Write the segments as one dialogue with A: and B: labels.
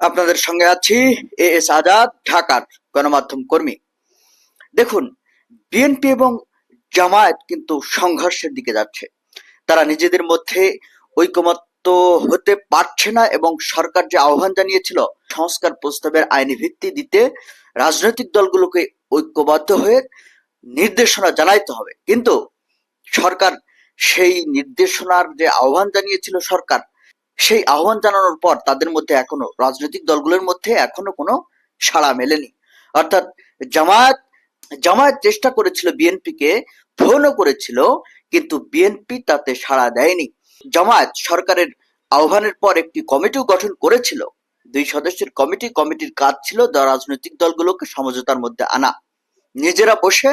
A: আপনাদের সঙ্গে আছি এ এস আজাদ, ঢাকার গণমাধ্যম কর্মী। দেখুন বিএনপি এবং জামায়াত কিন্তু সংঘর্ষের দিকে যাচ্ছে। তারা নিজেদের মধ্যে ঐকমত্য হতে পারছে না এবং সরকার যে আহ্বান জানিয়েছিল, সংস্কার প্রস্তাবের আইনি ভিত্তি দিতে রাজনৈতিক দলগুলোকে ঐক্যবদ্ধ হয়ে নির্দেশনা জানাইতে হবে। কিন্তু সরকার সেই নির্দেশনার যে আহ্বান জানিয়েছিল সরকার সেই আহ্বান জানানোর পর তাদের মধ্যে এখনও রাজনৈতিক দলগুলোর মধ্যে এখনও কোনো সাড়া মেলেনি। অর্থাৎ জামায়াত জামায়াত চেষ্টা করেছিল বিএনপিকে ফোনও করেছিল, কিন্তু বিএনপি তাতে সাড়া দেয়নি। জামায়াত সরকারের আহ্বানের পর একটি কমিটিও গঠন করেছিল। দুই সদস্যের কমিটি, কমিটির কাজ ছিল রাজনৈতিক দলগুলোকে সমঝোতার মধ্যে আনা। নিজেরা বসে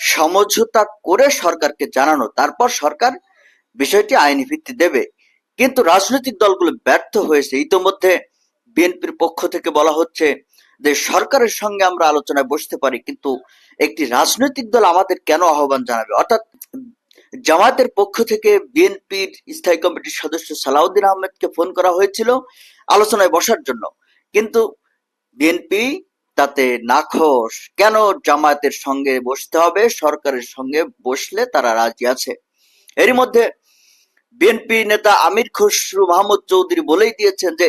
A: সমঝোতা করে সরকারকে জানানো। তারপর সরকার বিষয়টি আইনি ভিত্তি দেবে। কিন্তু রাজনৈতিক দলগুলো ব্যর্থ হয়েছে। ইতোমধ্যে বিএনপির পক্ষ থেকে বলা হচ্ছে যে, সরকারের সঙ্গে আমরা আলোচনায় বসতে পারি, কিন্তু একটি রাজনৈতিক দল আমাদের কেন আহ্বান জানাবে? অর্থাৎ জামায়াতের পক্ষ থেকে বিএনপির স্থায়ী কমিটির সদস্য সালাউদ্দিন আহমেদকে ফোন করা হয়েছিল আলোচনায় বসার জন্য। কিন্তু বিএনপি তাতে নাখোশ। কেন জামায়াতের সঙ্গে বসতে হবে? সরকারের সঙ্গে বসলে তারা রাজি আছে। এরই মধ্যে বিএনপি নেতা আমির খসরু মাহমুদ চৌধুরী বলেই দিয়েছেন যে,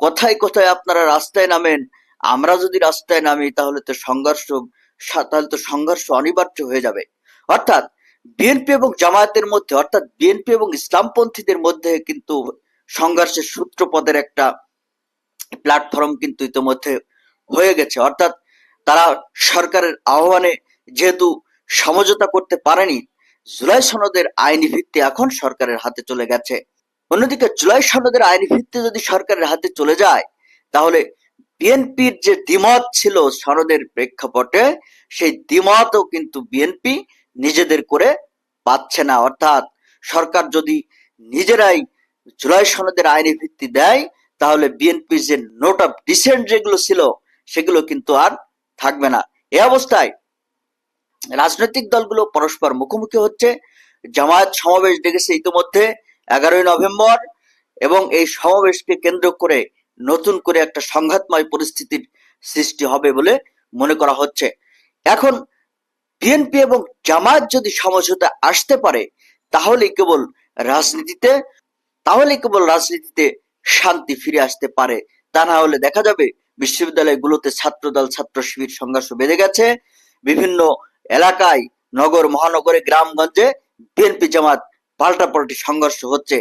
A: কোথায় কোথায় আপনারা রাস্তায় নামেন, আমরা যদি রাস্তায় নামি তাহলে তো সংঘর্ষ তাহলে তো সংঘর্ষ অনিবার্য হয়ে যাবে। অর্থাৎ বিএনপি এবং জামায়াতের মধ্যে, অর্থাৎ বিএনপি এবং ইসলামপন্থীদের মধ্যে কিন্তু সংঘর্ষের সূত্রপদের একটা প্ল্যাটফর্ম কিন্তু ইতিমধ্যে হয়ে গেছে। অর্থাৎ তারা সরকারের আহ্বানে যেহেতু সমঝোতা করতে পারেনি জুলাই সনদের আইনি ভিত্তি এখন সরকারের হাতে চলে গেছে। অন্যদিকে জুলাই সনদের আইনি ভিত্তি যদি সরকারের হাতে চলে যায়, তাহলে বিএনপির যে দ্বিমত ছিল সনদের প্রেক্ষাপটে, সেই দ্বিমতও কিন্তু বিএনপি নিজেদের করে পাচ্ছে না। অর্থাৎ সরকার যদি নিজেরাই জুলাই সনদের আইনি ভিত্তি দেয়, তাহলে বিএনপির যে নোট অফ ডিসেন্ট যেগুলো ছিল, সেগুলো কিন্তু আর থাকবে না। এ অবস্থায় রাজনৈতিক দলগুলো পরস্পর মুখোমুখি হচ্ছে। জামায়াত সমাবেশ ডেকেছে ইতিমধ্যে এগারোই নভেম্বর এবং এই সমাবেশকে কেন্দ্র করে নতুন করে একটা সংঘাতময় পরিস্থিতির সৃষ্টি হবে বলে মনে করা হচ্ছে। এখন বিএনপি এবং জামায়াত যদি সমঝোতা আসতে পারে, তাহলে কেবল রাজনীতিতে, তাহলে কেবল রাজনীতিতে শান্তি ফিরে আসতে পারে। তা না হলে দেখা যাবে বিশ্ববিদ্যালয়গুলোতে ছাত্রদল ছাত্র শিবির সংঘর্ষ বেড়ে গেছে। বিভিন্ন এলাকায় নগর মহানগরে গ্রামগঞ্জে বিএনপি জামাত পাল্টাপাল্টি সংঘর্ষ হচ্ছে।